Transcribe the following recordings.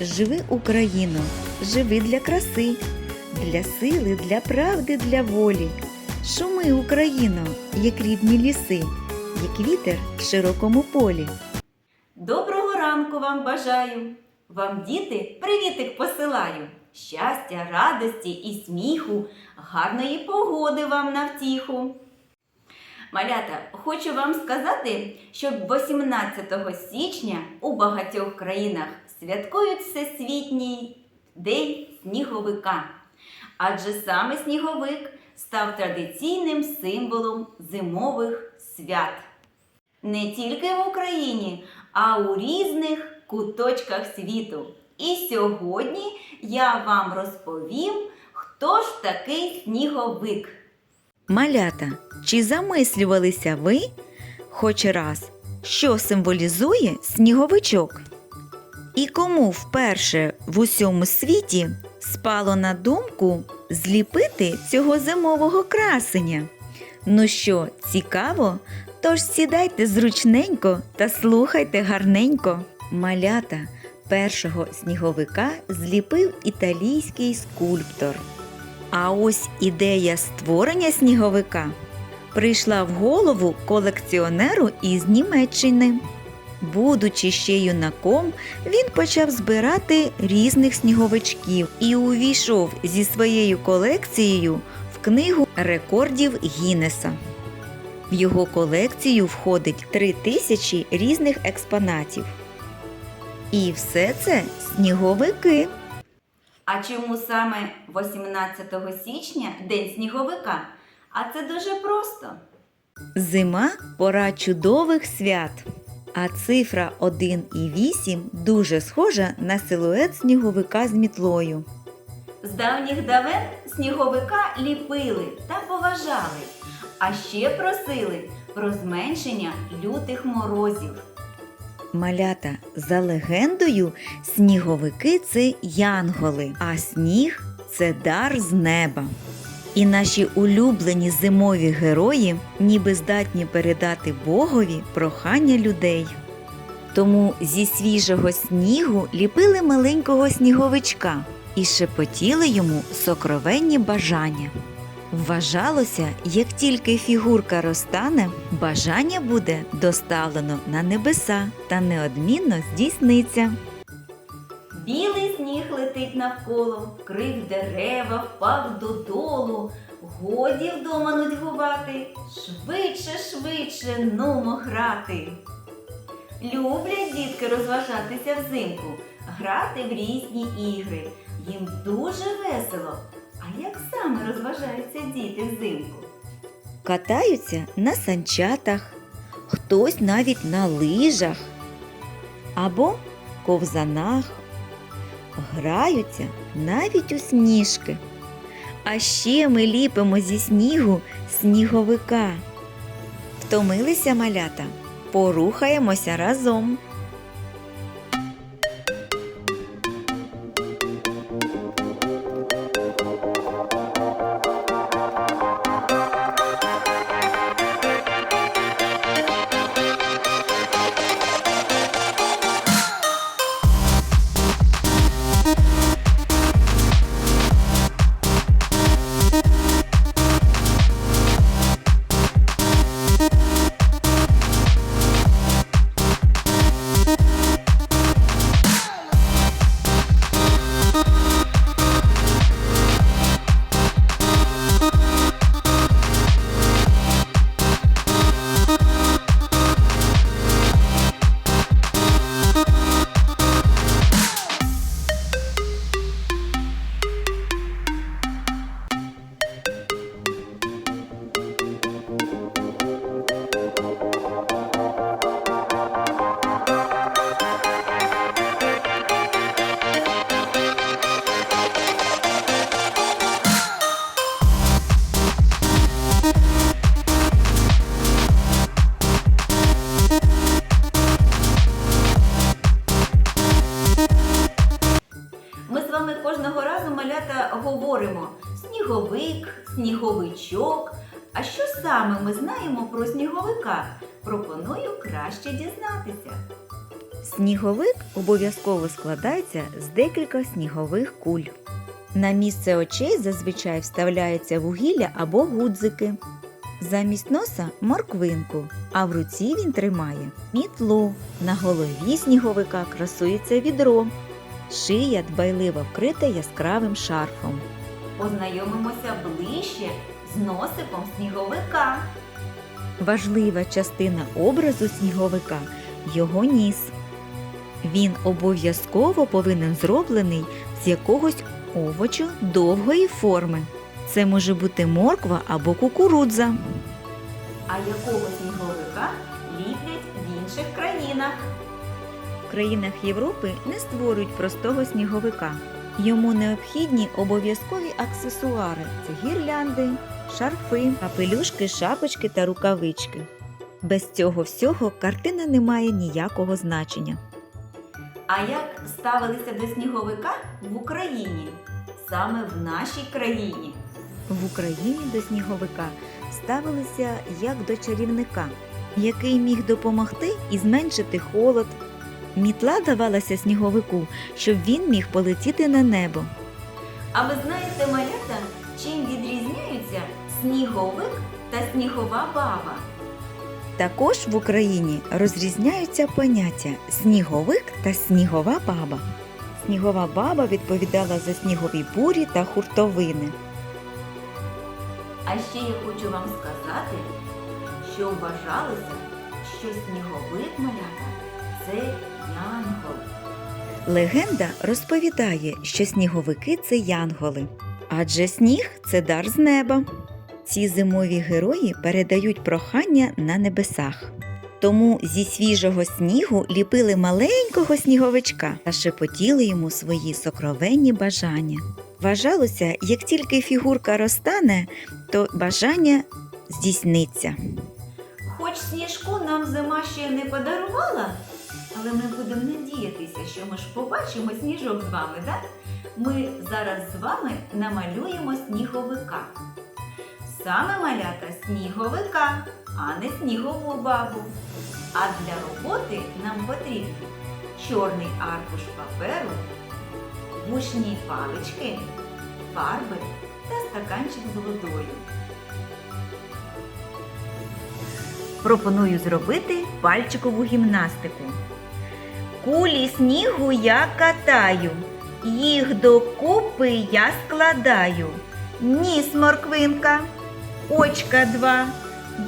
Живи Україно, живи для краси, для сили, для правди, для волі. Шуми Україно, як рідні ліси, як вітер в широкому полі. Доброго ранку вам бажаю! Вам, діти, привітик посилаю! Щастя, радості і сміху, гарної погоди вам на втіху. Малята, хочу вам сказати, що 18 січня у багатьох країнах святкують Всесвітній день сніговика. Адже саме сніговик став традиційним символом зимових свят. Не тільки в Україні, а у різних куточках світу. І сьогодні я вам розповім, хто ж такий сніговик. Малята, чи замислювалися ви хоч раз, що символізує сніговичок? І кому вперше в усьому світі спало на думку зліпити цього зимового красення? Ну що, цікаво? Тож сідайте зручненько та слухайте гарненько. Малята першого сніговика зліпив італійський скульптор. А ось ідея створення сніговика прийшла в голову колекціонеру із Німеччини. Будучи ще юнаком, він почав збирати різних сніговичків і увійшов зі своєю колекцією в книгу рекордів Гіннеса. В його колекцію входить три тисячі різних експонатів. І все це сніговики. А чому саме 18 січня День сніговика? А це дуже просто. Зима пора чудових свят. А цифра 1 і 8 дуже схожа на силует сніговика з мітлою. З давніх давен сніговика ліпили та поважали, а ще просили про зменшення лютих морозів. Малята, за легендою, сніговики це янголи, а сніг це дар з неба. І наші улюблені зимові герої ніби здатні передати Богові прохання людей. Тому зі свіжого снігу ліпили маленького сніговичка і шепотіли йому сокровенні бажання. Вважалося, як тільки фігурка розтане, бажання буде доставлено на небеса та неодмінно здійсниться. Білий сніг летить навколо, вкрив дерева, впав додолу. Годі вдома нудьгувати, швидше, швидше нумо грати. Люблять дітки розважатися взимку, грати в різні ігри. Їм дуже весело. А як саме розважаються діти взимку? Катаються на санчатах, хтось навіть на лижах або ковзанах, граються навіть у сніжки. А ще ми ліпимо зі снігу сніговика. Втомилися малята? Порухаємося разом. Сніговика? Пропоную краще дізнатися. Сніговик обов'язково складається з декілька снігових куль. На місце очей зазвичай вставляється вугілля або гудзики. Замість носа морквинку, а в руці він тримає мітлу. На голові сніговика красується відро. Шия дбайливо вкрита яскравим шарфом. Познайомимося ближче з носиком сніговика. Важлива частина образу сніговика його ніс. Він обов'язково повинен зроблений з якогось овочу довгої форми. Це може бути морква або кукурудза. А якого сніговика ліплять в інших країнах? В країнах Європи не створюють простого сніговика. Йому необхідні обов'язкові аксесуари це гірлянди, шарфи, капелюшки, шапочки та рукавички. Без цього всього картина не має ніякого значення. А як ставилися до сніговика в Україні? Саме в нашій країні. В Україні до сніговика ставилися як до чарівника, який міг допомогти і зменшити холод. Мітла давалася сніговику, щоб він міг полетіти на небо. А ви знаєте, малята, сніговик та снігова баба? Також в Україні розрізняються поняття сніговик та снігова баба. Снігова баба відповідала за снігові бурі та хуртовини. А ще я хочу вам сказати, що вважалося, що сніговик малята це янгол. Легенда розповідає, що сніговики це янголи, адже сніг це дар з неба. Ці зимові герої передають прохання на небесах. Тому зі свіжого снігу ліпили маленького сніговичка та шепотіли йому свої сокровенні бажання. Вважалося, як тільки фігурка розтане, то бажання здійсниться. Хоч сніжку нам зима ще не подарувала, але ми будемо надіятися, що ми ж побачимо сніжок з вами, так? Ми зараз з вами намалюємо сніговика. Саме малята сніговика, а не снігову бабу. А для роботи нам потрібен чорний аркуш паперу, гушні палички, фарби та стаканчик з водою. Пропоную зробити пальчикову гімнастику. Кулі снігу я катаю, їх докупи я складаю. Ніс морквинка, очка два.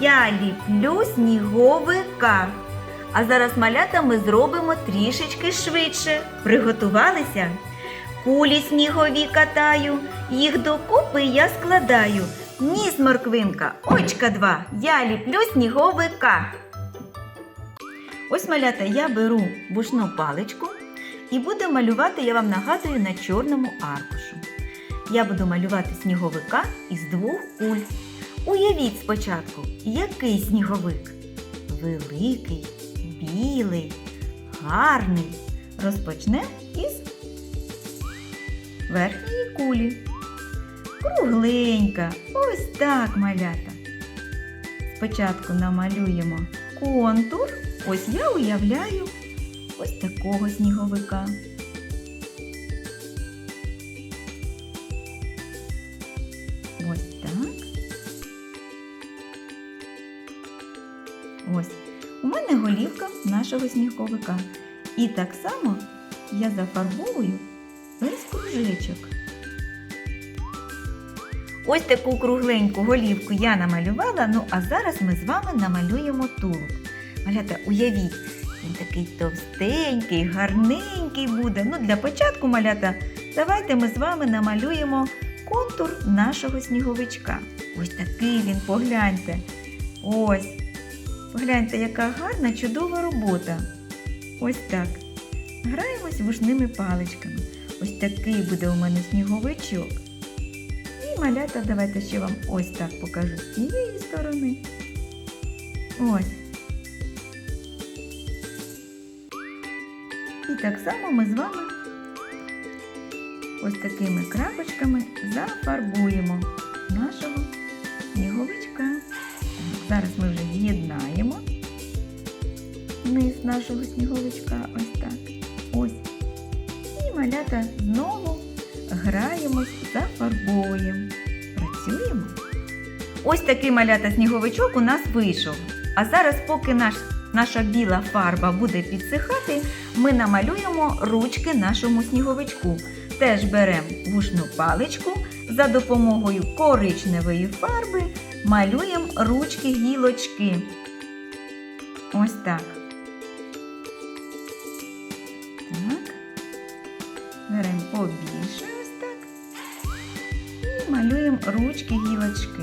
Я ліплю сніговика. А зараз малята ми зробимо трішечки швидше. Приготувалися? Кулі снігові катаю, їх докупи я складаю. Ніс морквинка, очка два. Я ліплю сніговика. Ось малята, я беру бушну паличку і буду малювати, я вам нагадую, на чорному аркушу. Я буду малювати сніговика із двох куль. Уявіть спочатку, який сніговик? Великий, білий, гарний. Розпочнемо із верхньої кулі. Кругленька, ось так малята. Спочатку намалюємо контур. Ось я уявляю ось такого сніговика. Нашого сніговика. І так само я зафарбовую весь кружечок. Ось таку кругленьку голівку я намалювала, ну а зараз ми з вами намалюємо тулуб. Малята, уявіть, він такий товстенький, гарненький буде. Ну, для початку, малята, давайте ми з вами намалюємо контур нашого сніговичка. Ось такий він, погляньте. Ось. Погляньте, яка гарна, чудова робота. Ось так. Граємось вушними паличками. Ось такий буде у мене сніговичок. І малята, давайте ще вам ось так покажу з цієї сторони. Ось. І так само ми з вами ось такими крапочками зафарбуємо нашого сніговичка. Ось так. Ось. І малята знову граємось, зафарбовуємо. Працюємо. Ось такий малята сніговичок у нас вийшов. А зараз, поки наш, наша біла фарба буде підсихати, ми намалюємо ручки нашому сніговичку. Теж беремо вушну паличку, за допомогою коричневої фарби малюємо ручки гілочки. Ось. Так. Побільше ось так. І малюємо ручки гілочки.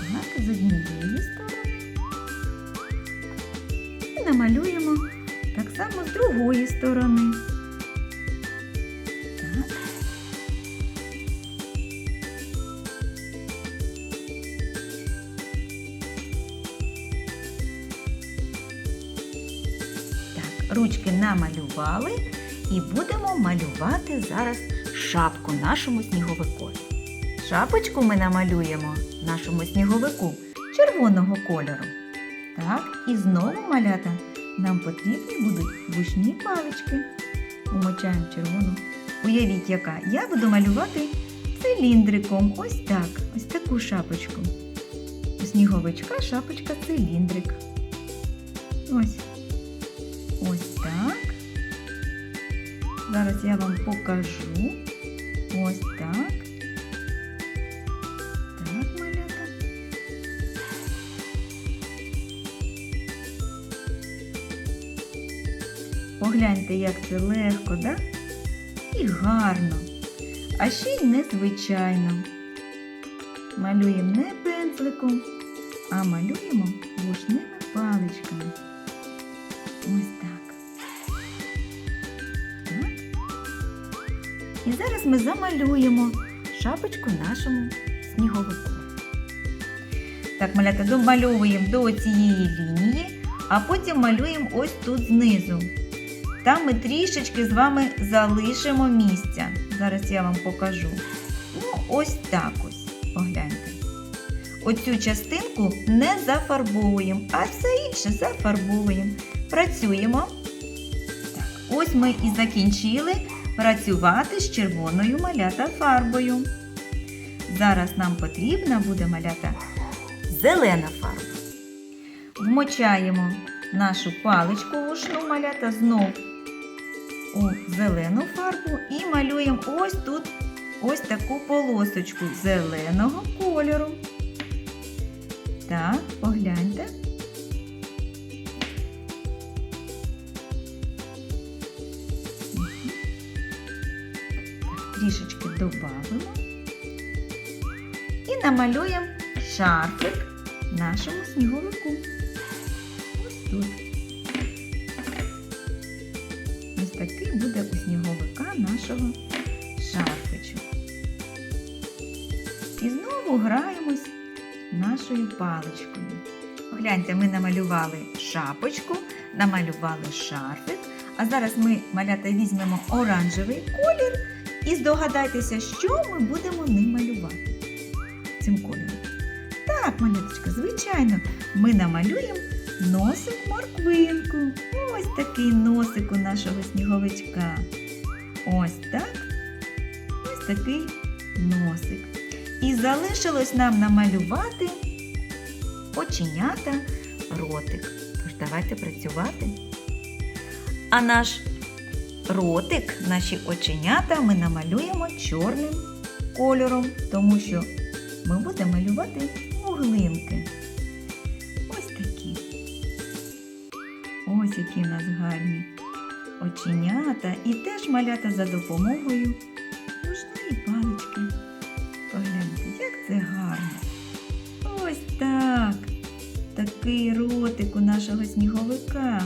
Так, з однієї сторони. І намалюємо так само з другої сторони. Ручки намалювали і будемо малювати зараз шапку нашому сніговику. Шапочку ми намалюємо нашому сніговику червоного кольору. Так, і знову малята нам потрібні будуть вушні палички. Умочаємо червону. Уявіть, яка. Я буду малювати циліндриком. Ось так. Ось таку шапочку. У сніговичка шапочка циліндрик. Ось. Ось так. Зараз я вам покажу. Ось так. Так, малята. Погляньте, як це легко, да? І гарно. А ще й незвичайно. Малюємо не пензликом, а малюємо вушними паличками. Ось так. Так. І зараз ми замалюємо шапочку нашому сніговику. Так, малята, домальовуємо до цієї лінії, а потім малюємо ось тут знизу. Там ми трішечки з вами залишимо місця. Зараз я вам покажу. Ну, ось так ось. Погляньте. Оцю частинку не зафарбовуємо, а все інше зафарбовуємо. Працюємо. Ось ми і закінчили працювати з червоною малята фарбою. Зараз нам потрібна буде малята зелена фарба. Вмочаємо нашу паличку вушну малята знов у зелену фарбу і малюємо ось тут ось таку полосочку зеленого кольору. Так, погляньте. Трішечки додамо. І намалюємо шарфик нашому сніговику. Ось тут. Ось такий буде у сніговика нашого шарфичок. І знову граємось нашою паличкою. Гляньте, ми намалювали шапочку, намалювали шарфик. А зараз ми, малята, візьмемо оранжевий колір і здогадайтеся, що ми будемо ним малювати цим кольором. Так, маляточка, звичайно, ми намалюємо носик морквинку. Ось такий носик у нашого сніговичка. Ось так. Ось такий носик. І залишилось нам намалювати оченята, ротик. Тож давайте працювати. А наш ротик, наші оченята ми намалюємо чорним кольором, тому що ми будемо малювати вуглинки. Ось такі. Ось які в нас гарні оченята і теж малята за допомогою ручної палички. Погляньте, як це гарно. Ось так. Такий ротик у нашого сніговика.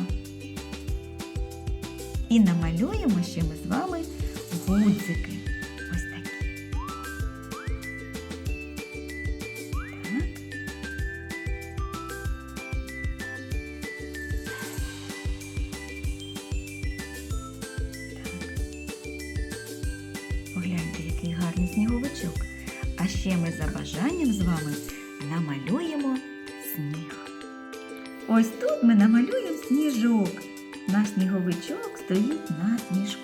І намалюємо ще ми з вами гудзики. Ось такі. Так. Так. Погляньте, який гарний сніговичок. А ще ми за бажанням з вами намалюємо сніг. Ось тут ми намалюємо сніжок. Наш сніговичок стоїть на сніжку.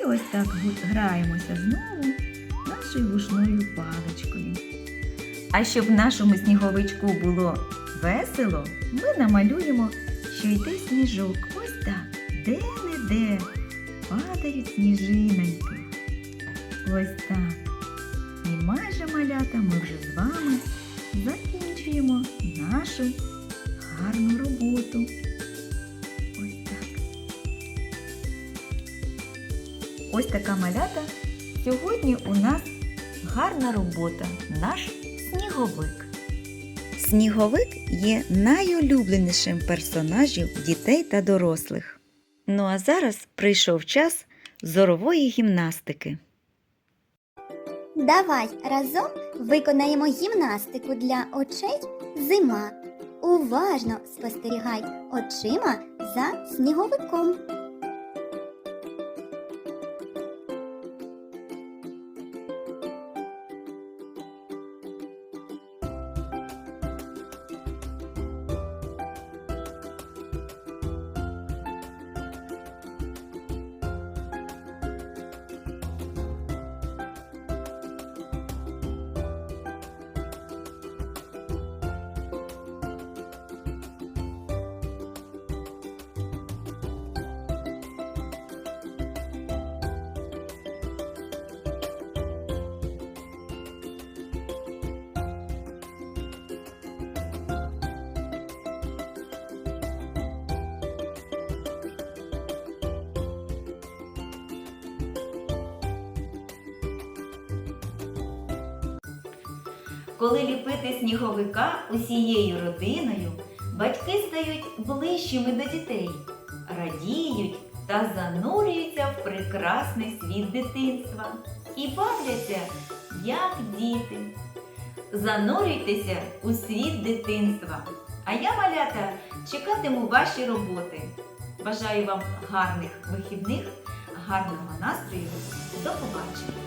І ось так граємося знову нашою вушною паличкою. А щоб нашому сніговичку було весело, ми намалюємо, що йде сніжок. Ось так, де-не-де падають сніжиноньки. Ось так. І майже малята ми вже з вами закінчуємо нашу гарну роботу. Ось така малята. Сьогодні у нас гарна робота. Наш сніговик. Сніговик є найулюбленішим персонажів дітей та дорослих. Ну а зараз прийшов час зорової гімнастики. Давай разом виконаємо гімнастику для очей зима. Уважно спостерігай очима за сніговиком. Коли ліпити сніговика усією родиною, батьки стають ближчими до дітей, радіють та занурюються в прекрасний світ дитинства і бавляться, як діти. Занурюйтеся у світ дитинства. А я, малята, чекатиму ваші роботи. Бажаю вам гарних вихідних, гарного настрою. До побачення!